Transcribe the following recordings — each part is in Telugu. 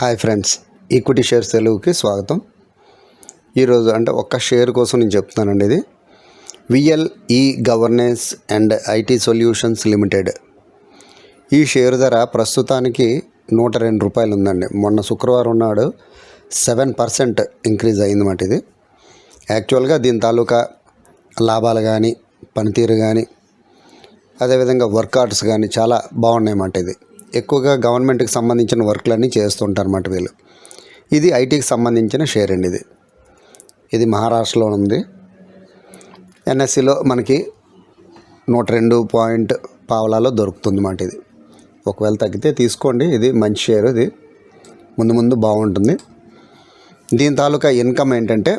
హాయ్ ఫ్రెండ్స్ ఈక్విటీ షేర్స్ తెలుగుకి స్వాగతం ఈరోజు అంటే ఒక్క షేర్ కోసం నేను చెప్తున్నానండి ఇది VLE governance and IT solutions limited ఈ షేర్ ధర ప్రస్తుతానికి నూట రెండు రూపాయలు ఉందండి మొన్న శుక్రవారం నాడు సెవెన్ పర్సెంట్ ఇంక్రీజ్ అయిందన్నమాట ఇది యాక్చువల్గా దీని తాలూకా లాభాలు కానీ పనితీరు కానీ అదేవిధంగా వర్కౌట్స్ కానీ చాలా బాగున్నాయి అన్నమాట ఇది ఎక్కువగా గవర్నమెంట్కి సంబంధించిన వర్క్లన్నీ చేస్తుంటారు అన్నమాట వీళ్ళు ఇది ఐటీకి సంబంధించిన షేర్ అండి ఇది ఇది మహారాష్ట్రలో ఉంది ఎన్ఎస్సిలో మనకి నూట రెండు పాయింట్ పావలాలో దొరుకుతుంది అన్నమాట ఇది ఒకవేళ తగ్గితే తీసుకోండి ఇది మంచి షేర్ ఇది ముందు ముందు బాగుంటుంది దీని తాలూకా ఇన్కమ్ ఏంటంటే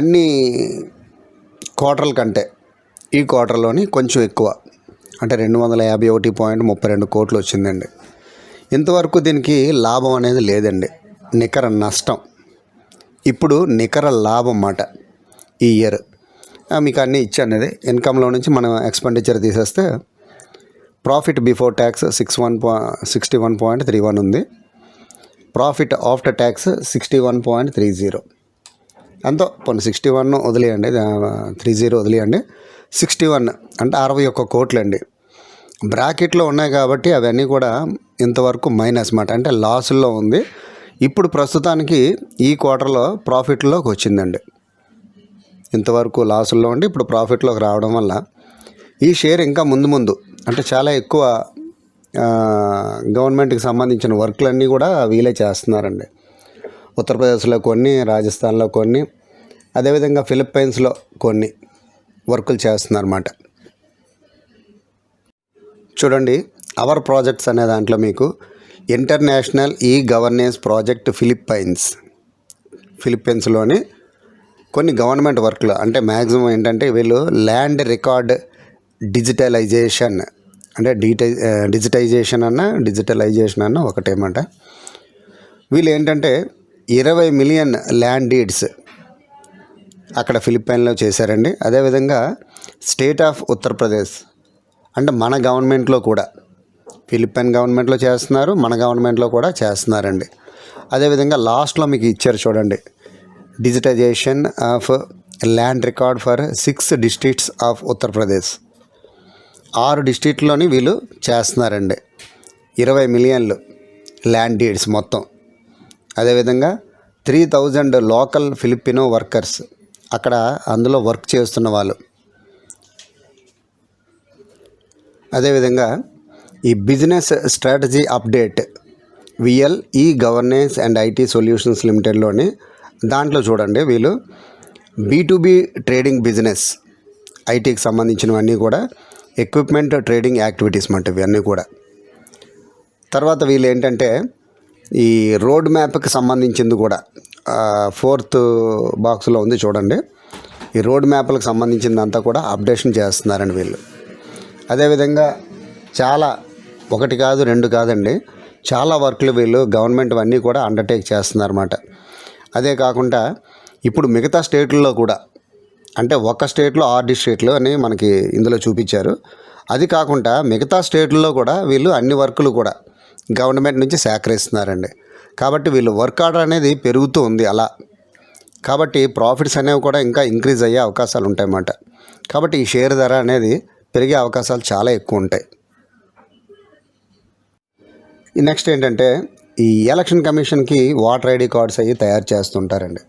అన్ని క్వార్టర్ల కంటే ఈ క్వార్టర్లోని కొంచెం ఎక్కువ అంటే రెండు వందల యాభై ఒకటి పాయింట్ ముప్పై రెండు కోట్లు వచ్చిందండి ఇంతవరకు దీనికి లాభం అనేది లేదండి నికర నష్టం ఇప్పుడు నికర లాభం అన్నమాట ఈ ఇయర్ మీకు అన్నీ ఇచ్చానది ఇది ఇన్కంలో నుంచి మనం ఎక్స్పెండిచర్ తీసేస్తే profit before tax six one పా sixty one point three one ఉంది profit after tax sixty one point three zero ఎంతో పోనీ సిక్స్టీ వన్ వదిలేయండి త్రీ జీరో వదిలేయండి సిక్స్టీ వన్ అంటే అరవై ఒక్క కోట్లండి బ్రాకెట్లో ఉన్నాయి కాబట్టి అవన్నీ కూడా ఇంతవరకు మైనస్ మాట అంటే లాసుల్లో ఉంది ఇప్పుడు ప్రస్తుతానికి ఈ క్వార్టర్లో ప్రాఫిట్లోకి వచ్చిందండి ఇంతవరకు లాసుల్లో ఉండి ఇప్పుడు ప్రాఫిట్లోకి రావడం వల్ల ఈ షేర్ ఇంకా ముందు ముందు అంటే చాలా ఎక్కువ గవర్నమెంట్కి సంబంధించిన వర్క్లన్నీ కూడా వీలే చేస్తున్నారండి ఉత్తరప్రదేశ్లో కొన్ని రాజస్థాన్లో కొన్ని అదేవిధంగా ఫిలిప్పైన్స్లో కొన్ని వర్కులు చేస్తున్నారన్నమాట చూడండి అవర్ ప్రాజెక్ట్స్ అనే దాంట్లో మీకు international e governance project Philippines ఫిలిప్పైన్స్లోని కొన్ని గవర్నమెంట్ వర్క్లు అంటే మ్యాక్సిమం ఏంటంటే వీళ్ళు ల్యాండ్ రికార్డ్ డిజిటలైజేషన్ అంటే డిటై డిజిటైజేషన్ అన్న డిజిటలైజేషన్ అన్న ఒకటేమంట వీళ్ళు ఏంటంటే ఇరవై మిలియన్ ల్యాండ్ డీడ్స్ అక్కడ ఫిలిప్పైన్లో చేశారండి అదేవిధంగా స్టేట్ ఆఫ్ ఉత్తరప్రదేశ్ అంటే మన గవర్నమెంట్లో కూడా ఫిలిప్పైన్ గవర్నమెంట్లో చేస్తున్నారు మన గవర్నమెంట్లో కూడా చేస్తున్నారండి అదేవిధంగా లాస్ట్లో మీకు ఇచ్చారు చూడండి digitization of land record for six districts of Uttar Pradesh ఆరు డిస్ట్రిక్ట్లోని వీళ్ళు చేస్తున్నారండి ఇరవై మిలియన్లు ల్యాండ్ డీడ్స్ మొత్తం అదేవిధంగా three thousand local Filipino workers అక్కడ అందులో వర్క్ చేస్తున్న వాళ్ళు అదేవిధంగా ఈ business strategy update VL E governance and IT solutions లిమిటెడ్లోని దాంట్లో చూడండి వీళ్ళు బీటుబీ ట్రేడింగ్ బిజినెస్ ఐటీకి సంబంధించినవన్నీ కూడా ఎక్విప్మెంట్ ట్రేడింగ్ యాక్టివిటీస్ మాట ఇవన్నీ కూడా తర్వాత వీళ్ళు ఏంటంటే ఈ రోడ్ మ్యాప్కి సంబంధించింది కూడా ఫోర్త్ బాక్స్లో ఉంది చూడండి ఈ రోడ్ మ్యాప్లకు సంబంధించిందంతా కూడా అప్డేషన్ చేస్తున్నారండి వీళ్ళు అదేవిధంగా చాలా ఒకటి కాదు రెండు కాదండి చాలా వర్క్లు వీళ్ళు గవర్నమెంట్ అన్నీ కూడా అండర్టేక్ చేస్తున్నారన్నమాట అదే కాకుండా ఇప్పుడు మిగతా స్టేట్లలో కూడా అంటే ఒక స్టేట్లో ఆరు డిస్టేట్లు అని మనకి ఇందులో చూపించారు అది కాకుండా మిగతా స్టేట్లలో కూడా వీళ్ళు అన్ని వర్కులు కూడా గవర్నమెంట్ నుంచి సేకరిస్తున్నారండి కాబట్టి వీళ్ళు వర్క్ ఆర్డర్ అనేది పెరుగుతూ ఉంది అలా కాబట్టి ప్రాఫిట్స్ అనేవి కూడా ఇంకా ఇంక్రీజ్ అయ్యే అవకాశాలు ఉంటాయన్నమాట కాబట్టి ఈ షేర్ ధర అనేది పెరిగే అవకాశాలు చాలా ఎక్కువ ఉంటాయి నెక్స్ట్ ఏంటంటే ఈ ఎలక్షన్ కమిషన్కి వాటర్ ఐడి కార్డ్స్ అవి తయారు చేస్తుంటారండి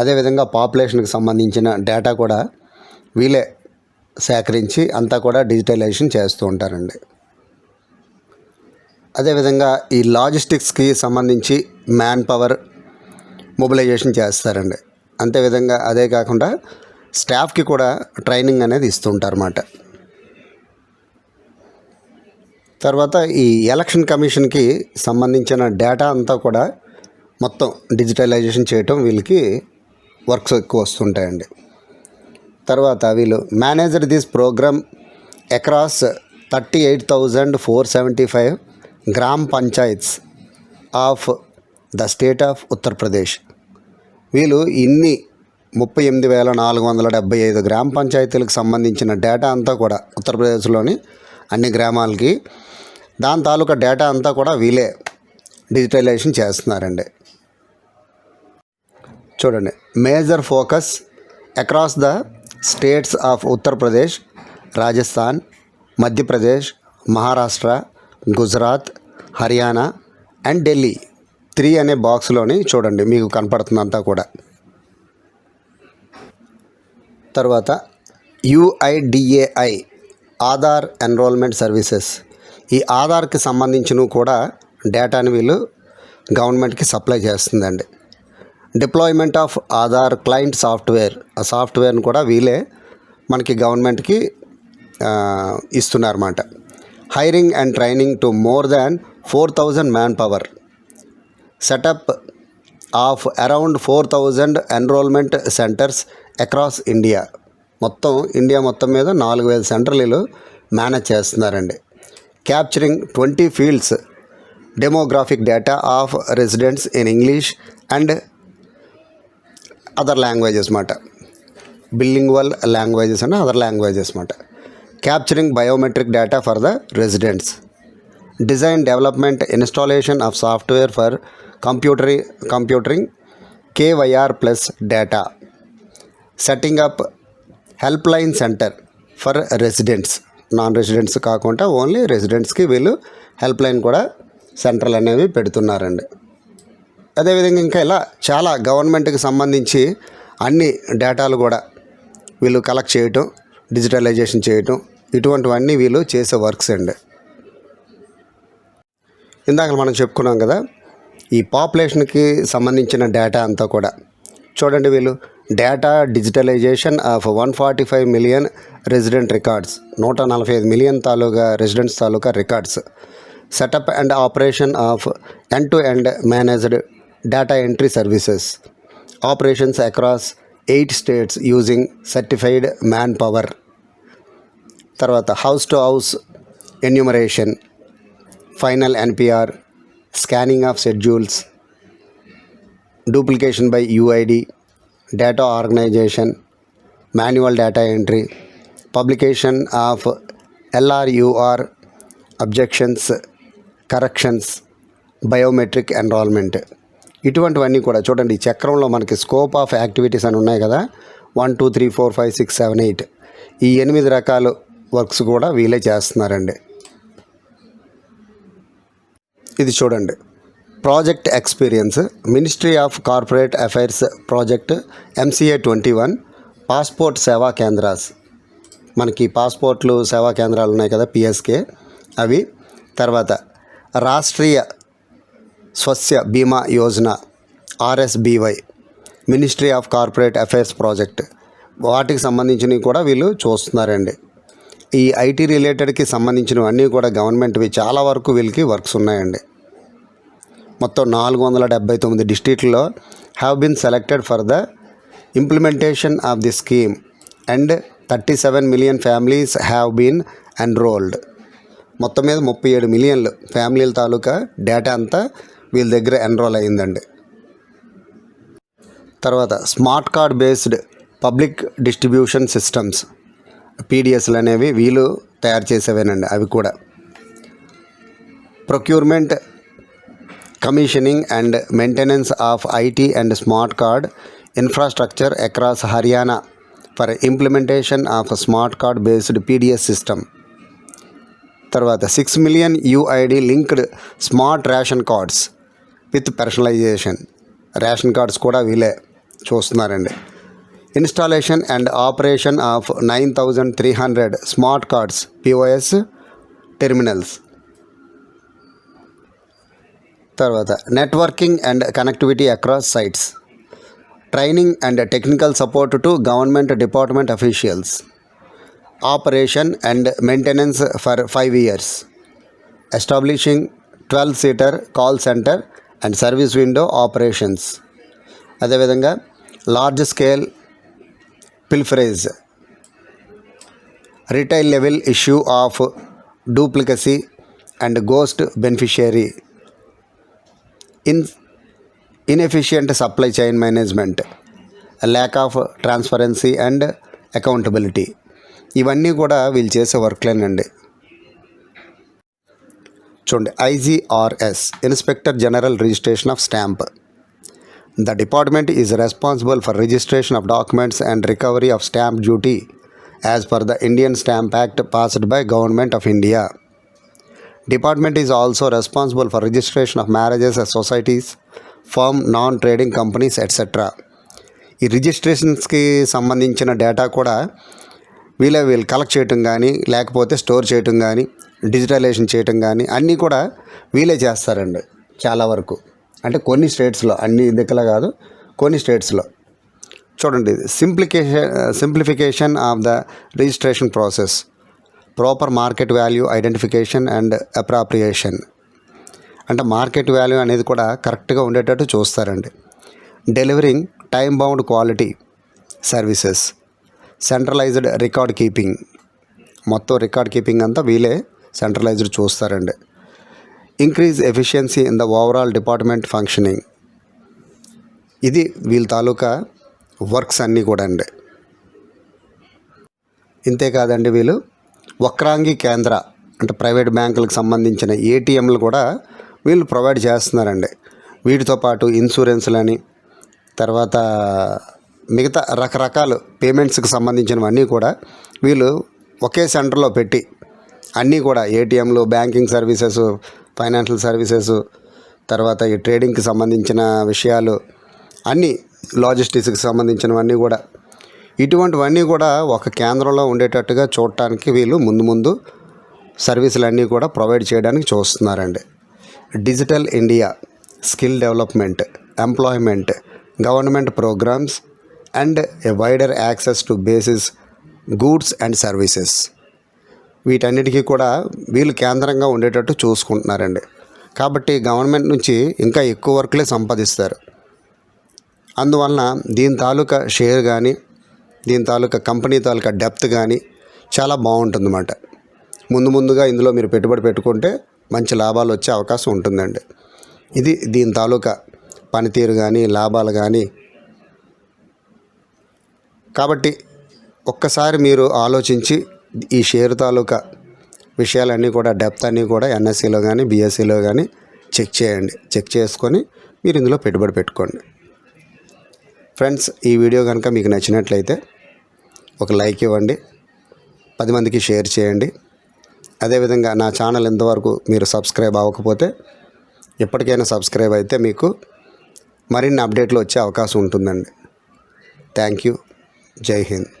అదేవిధంగా పాపులేషన్కి సంబంధించిన డేటా కూడా వీలే సేకరించి అంతా కూడా డిజిటలైజేషన్ చేస్తూ ఉంటారండి అదేవిధంగా ఈ లాజిస్టిక్స్కి సంబంధించి మ్యాన్ పవర్ మొబిలైజేషన్ చేస్తారండి అంతేవిధంగా అదే కాకుండా స్టాఫ్కి కూడా ట్రైనింగ్ అనేది ఇస్తుంటారు అన్నమాట తర్వాత ఈ ఎలక్షన్ కమిషన్కి సంబంధించిన డేటా అంతా కూడా మొత్తం డిజిటలైజేషన్ చేయటం వీళ్ళకి వర్క్స్ ఎక్కువ వస్తుంటాయండి తర్వాత వీళ్ళు manager this program across thirty eight thousand four seventy five gram panchayats of the state of Uttar Pradesh వీళ్ళు ఇన్ని ముప్పై ఎనిమిది వేల నాలుగు వందల డెబ్బై ఐదు గ్రామ పంచాయతీలకు సంబంధించిన డేటా అంతా కూడా ఉత్తరప్రదేశ్లోని అన్ని గ్రామాలకి దాని తాలూకా డేటా అంతా కూడా వీలే డిజిటలైజేషన్ చేస్తున్నారండి చూడండి major focus across the states of Uttar Pradesh Rajasthan Madhya Pradesh Maharashtra Gujarat Haryana and Delhi three అనే బాక్స్లోని చూడండి మీకు కనపడుతుందంతా కూడా తర్వాత యుఐడిఏఐ ఆధార్ ఎన్రోల్మెంట్ సర్వీసెస్ ఈ ఆధార్కి సంబంధించినవి కూడా డేటాని వీళ్ళు గవర్నమెంట్కి సప్లై చేస్తుందండి deployment of Aadhaar client software ఆ సాఫ్ట్వేర్ని కూడా వీళ్ళే మనకి గవర్నమెంట్కి ఇస్తున్నారన్నమాట hiring and training to more than 4000 manpower setup of around four thousand enrolment centres across India మొత్తం ఇండియా మొత్తం మీద నాలుగు వేల సెంటర్లు మేనేజ్ చేస్తున్నారండి capturing twenty fields demographic data of residents in English and other languages మాట వల్ లాంగ్వేజెస్ అండ్ అదర్ లాంగ్వేజెస్ మాట capturing biometric data for the residents, design, development, installation of software for computer, computing, KYR plus data, setting up helpline centre for residents non residents కాకుండా ఓన్లీ రెసిడెంట్స్కి వీళ్ళు హెల్ప్లైన్ కూడా సెంటర్లు అనేవి పెడుతున్నారండి అదేవిధంగా ఇంకా ఇలా చాలా గవర్నమెంట్కి సంబంధించి అన్ని డేటాలు కూడా వీళ్ళు కలెక్ట్ చేయటం డిజిటలైజేషన్ చేయటం ఇటువంటివన్నీ వీళ్ళు చేసే వర్క్స్ అండి ఇందాక మనం చెప్పుకున్నాం కదా ఈ పాపులేషన్కి సంబంధించిన డేటా అంతా కూడా చూడండి వీళ్ళు data digitalisation of one forty five million resident records నూట నలభై ఐదు మిలియన్ తాలూకా residents taluka records setup and operation of end to end managed data entry services operations across 8 states using certified manpower. Tarvata house to house enumeration, final NPR, scanning of schedules, duplication by UID, data organization, manual data entry, publication of LRUR, objections, corrections, biometric enrollment. ఇటువంటివన్నీ కూడా చూడండి చక్రంలో మనకి స్కోప్ ఆఫ్ యాక్టివిటీస్ అని ఉన్నాయి కదా one two three four five six seven eight ఈ ఎనిమిది రకాల వర్క్స్ కూడా వీలే చేస్తున్నారండి ఇది చూడండి project experience ministry of corporate affairs project MCA twenty one passport Seva Kendras మనకి పాస్పోర్ట్లు సేవా కేంద్రాలు ఉన్నాయి కదా పిఎస్కే అవి తర్వాత Rashtriya Swasthya Bima Yojana RSBY ministry of corporate affairs project వాటికి సంబంధించినవి కూడా వీళ్ళు చూస్తున్నారండి ఈ ఐటీ రిలేటెడ్కి సంబంధించినవన్నీ కూడా గవర్నమెంట్వి చాలా వరకు వీళ్ళకి వర్క్స్ ఉన్నాయండి మొత్తం నాలుగు వందల డెబ్బై తొమ్మిది డిస్టిక్లో have been selected for the implementation of the scheme and thirty seven million families have been enrolled మొత్తం మీద ముప్పై ఏడు మిలియన్లు ఫ్యామిలీల తాలూకా డేటా అంతా వీళ్ళ దగ్గర ఎన్రోల్ అయ్యిందండి తర్వాత smart card based public distribution systems పీడిఎస్లు అనేవి వీళ్ళు తయారు చేసేవేనండి అవి కూడా procurement commissioning and maintenance of IT and smart card infrastructure across Haryana for implementation of smart card based PDS system తర్వాత six million UID linked smart ration cards with personalisation ration cards కూడా వీలే చూస్తున్నారండి installation and operation of nine thousand three hundred smart cards POS terminals తర్వాత networking and connectivity across sites training and technical support to government department officials operation and maintenance for five years establishing twelve seater call centre and service window operations అదేవిధంగా large scale pilferage retail level issue of duplicacy and ghost beneficiary in inefficient supply chain management lack of transparency and accountability ఇవన్నీ కూడా వీళ్ళు చేసే వర్క్లేనండి చూడండి IGRS inspector general registration of stamp the department is responsible for registration of documents and recovery of stamp duty as per the Indian stamp act passed by government of India department is also responsible for registration of marriages and societies firm non trading companies etcetera ఈ రిజిస్ట్రేషన్స్కి సంబంధించిన డేటా కూడా వీళ్ళ వీళ్ళు కలెక్ట్ చేయటం కానీ లేకపోతే స్టోర్ చేయటం కానీ డిజిటలైజేషన్ చేయటం కానీ అన్నీ కూడా వీలే చేస్తారండి చాలా వరకు అంటే కొన్ని స్టేట్స్లో అన్ని దగ్గర కాదు కొన్ని స్టేట్స్లో చూడండి simplication simplification of the registration process proper market value identification and appropriation అంటే మార్కెట్ వాల్యూ అనేది కూడా కరెక్ట్గా ఉండేటట్టు చూస్తారండి delivering time bound quality services centralised record keeping మొత్తం రికార్డ్ కీపింగ్ అంతా వీలే సెంట్రలైజ్డ్ చూస్తారండి increase efficiency in the overall department functioning ఇది వీళ్ళ తాలూకా వర్క్స్ అన్నీ కూడా అండి ఇంతేకాదండి వీళ్ళు వక్రాంగి కేంద్ర అంటే ప్రైవేట్ బ్యాంకులకు సంబంధించిన ఏటీఎంలు కూడా వీళ్ళు ప్రొవైడ్ చేస్తున్నారండి వీటితో పాటు ఇన్సూరెన్స్లని తర్వాత మిగతా రకరకాల పేమెంట్స్కి సంబంధించినవన్నీ కూడా వీళ్ళు ఒకే సెంటర్లో పెట్టి అన్నీ కూడా ఏటీఎంలు బ్యాంకింగ్ సర్వీసెస్ ఫైనాన్షియల్ సర్వీసెస్ తర్వాత ఈ ట్రేడింగ్కి సంబంధించిన విషయాలు అన్నీ లాజిస్టిక్స్కి సంబంధించినవన్నీ కూడా ఇటువంటివన్నీ కూడా ఒక కేంద్రంలో ఉండేటట్టుగా చూడటానికి వీళ్ళు ముందు ముందు సర్వీసులన్నీ కూడా ప్రొవైడ్ చేయడానికి చూస్తున్నారండి digital India skill development employment government programmes and a wider access to basis goods and services వీటన్నిటికీ కూడా వీళ్ళు కేంద్రంగా ఉండేటట్టు చూసుకుంటున్నారండి కాబట్టి గవర్నమెంట్ నుంచి ఇంకా ఎక్కువ వర్క్లే సంపాదిస్తారు అందువలన దీని తాలూకా షేర్ కానీ దీని తాలూకా కంపెనీ తాలూకా డెప్త్ కానీ చాలా బాగుంటుందన్నమాట ముందు ముందుగా ఇందులో మీరు పెట్టుబడి పెట్టుకుంటే మంచి లాభాలు వచ్చే అవకాశం ఉంటుందండి ఇది దీని తాలూకా పనితీరు కానీ లాభాలు కానీ కాబట్టి ఒక్కసారి మీరు ఆలోచించి ఈ షేర్ తాలూకా విషయాలన్నీ కూడా డెప్త్ అన్నీ కూడా ఎన్ఎస్సిలో కానీ బీఎస్సీలో కానీ చెక్ చేయండి చెక్ చేసుకొని మీరు ఇందులో పెట్టుబడి పెట్టుకోండి ఫ్రెండ్స్ ఈ వీడియో కనుక మీకు నచ్చినట్లయితే ఒక లైక్ ఇవ్వండి పది మందికి షేర్ చేయండి అదేవిధంగా నా ఛానల్ ఇంతవరకు మీరు సబ్స్క్రైబ్ అవ్వకపోతే ఎప్పటికైనా సబ్స్క్రైబ్ అయితే మీకు మరిన్ని అప్డేట్లు వచ్చే అవకాశం ఉంటుందండి థ్యాంక్ యూ జై హింద్